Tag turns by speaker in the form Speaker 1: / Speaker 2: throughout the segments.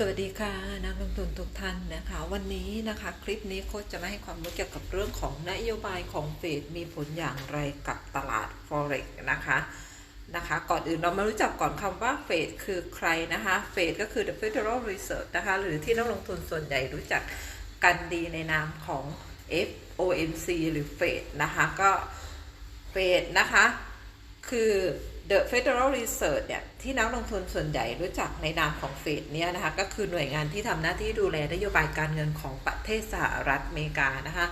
Speaker 1: สวัสดีค่ะนักลงทุนทุกท่านนะคะ วันนี้นะคะคลิปนี้โค้ชจะมาให้ความรู้เกี่ยวกับเรื่องของนโยบายของเฟดมีผลอย่างไรกับตลาด forex นะคะนะคะ ก่อนอื่นเรามารู้จักก่อนคำว่าเฟดคือใครนะคะเฟดก็คือ the Federal Reserve นะคะ หรือที่นักลงทุนส่วนใหญ่รู้จักกันดีในนามของ FOMC หรือเฟดนะคะ ก็เฟดนะคะ คือ The Federal Reserve เนี่ยที่นักลงทุนส่วนใหญ่รู้จักในนามของเฟดเนี่ยนะคะก็คือหน่วยงานที่ทำหน้าที่ดูแลนโยบายการเงินของประเทศสหรัฐอเมริกานะคะ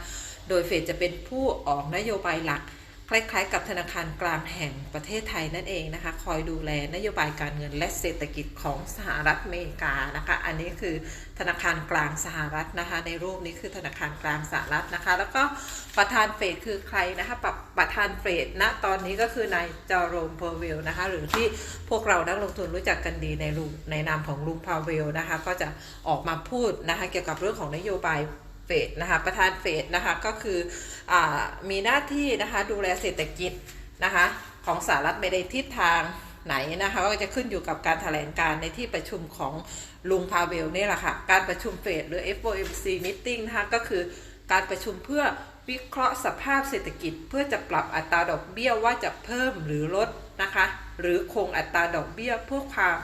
Speaker 1: โดยเฟดจะเป็นผู้ออกนโยบายหลัก คล้ายๆ กับธนาคารกลางแห่งประเทศไทยนั่นเองนะคะ คอยดูแลนโยบายการเงินและเศรษฐกิจของสหรัฐอเมริกานะคะ อันนี้คือธนาคารกลางสหรัฐนะคะ ในรูปนี้คือธนาคารกลางสหรัฐนะคะ แล้วก็ประธานเฟดคือใครนะคะปประธานเฟดณตอนนี้ก็คือนายจอโรมเพอร์เวลนะคะ หรือที่พวกเรานักลงทุนรู้จักกันดีในลุงในนามของลุงพาวเวลนะคะ ก็จะออกมาพูดนะคะ เกี่ยวกับเรื่องของนโยบาย เฟดนะคะประธานเฟดนะคะก็คืออมีหน้าที่นะคะดูแลเศรษฐกิจนะคะของสหรัฐไปในทิศทางไหนนะคะก็จะขึ้นอยู่กับการแถลงการในที่ประชุมของลุงพาเวลนี่แหละค่ะ การประชุมเฟดหรือ FOMC meeting นะคะก็คือการประชุมเพื่อวิเคราะห์สภาพเศรษฐกิจ เพื่อจะปรับอัตราดอกเบี้ยว่าจะเพิ่มหรือลดนะคะหรือคงอัตราดอกเบี้ยเพื่อความ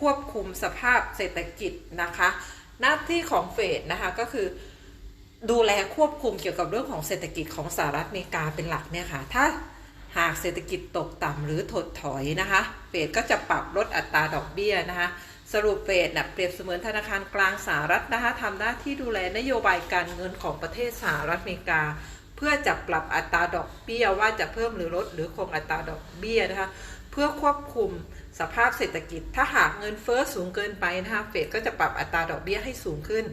Speaker 1: ควบคุมสภาพเศรษฐกิจนะคะ หน้าที่ของเฟดนะคะก็คือดูแลควบคุมเกี่ยวกับเรื่องของเศรษฐกิจของสหรัฐอเมริกาเป็นหลักเนี่ยค่ะ ถ้าหากเศรษฐกิจตกต่ำหรือถดถอยนะคะ เฟดก็จะปรับลดอัตราดอกเบี้ยนะคะ สรุปเฟดนะเปรียบเสมือนธนาคารกลางสหรัฐนะคะทำหน้าที่ดูแลนโยบายการเงินของประเทศสหรัฐอเมริกา เพื่อจะปรับอัตราดอกเบี้ยว่าจะเพิ่มหรือลดหรือคงอัตราดอกเบี้ยนะคะเพื่อควบคุมสภาพเศรษฐกิจ ถ้าหากเงินเฟ้อสูงเกินไปนะคะเฟดก็จะปรับอัตราดอกเบี้ยให้สูงขึ้น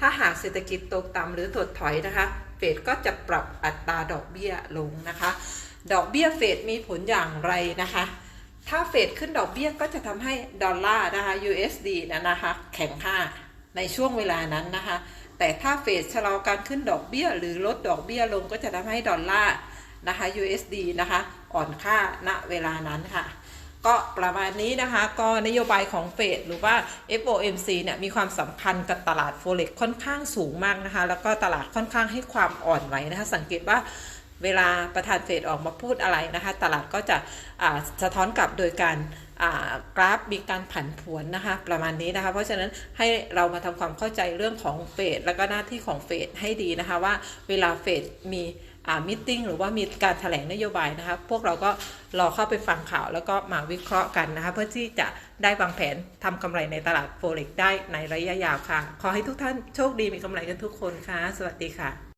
Speaker 1: ถ้าหากเศรษฐกิจตกต่ำหรือถดถอยนะคะเฟดก็จะปรับอัตราดอกเบี้ยลงนะคะ ดอกเบี้ยเฟดมีผลอย่างไรนะคะถ้าเฟดขึ้นดอกเบี้ยก็จะทำให้ดอลลาร์นะคะ USD นะนะคะ แข็งค่าในช่วงเวลานั้นนะคะ แต่ถ้าเฟดชะลอการขึ้นดอกเบี้ย หรือลดดอกเบี้ยลงก็จะทำให้ดอลลาร์นะคะ USD นะคะ อ่อนค่าณเวลานั้นค่ะ ก็ประมาณนี้นะคะ ก็นโยบายของเฟดหรือว่า FOMC เนี่ยมีความสำคัญกับตลาดโฟเล็กค่อนข้างสูงมากนะคะ แล้วก็ตลาดค่อนข้างให้ความอ่อนไหวนะคะ สังเกตว่า เวลาประธานเฟดออกมาพูดอะไรนะคะ ตลาดก็จะสะท้อนกลับโดยการกราฟมีการผันผวนนะคะประมาณนี้นะคะ เพราะฉะนั้นให้เรามาทำความเข้าใจเรื่องของเฟดแล้วก็หน้าที่ของเฟดให้ดีนะคะว่าเวลาเฟดมีมิ팅หรือว่ามีการแถลงนโยบายนะคะพวกเราก็รอเข้าไปฟังข่าวแล้วก็มาวิเคราะห์กันนะคะเพื่อที่จะได้วางแผนทำกำไรในตลาดโฟเร็กได้ในระยะยาวค่ะ ขอให้ทุกท่านโชคดีมีกำไรกันทุกคนค่ะ สวัสดีค่ะ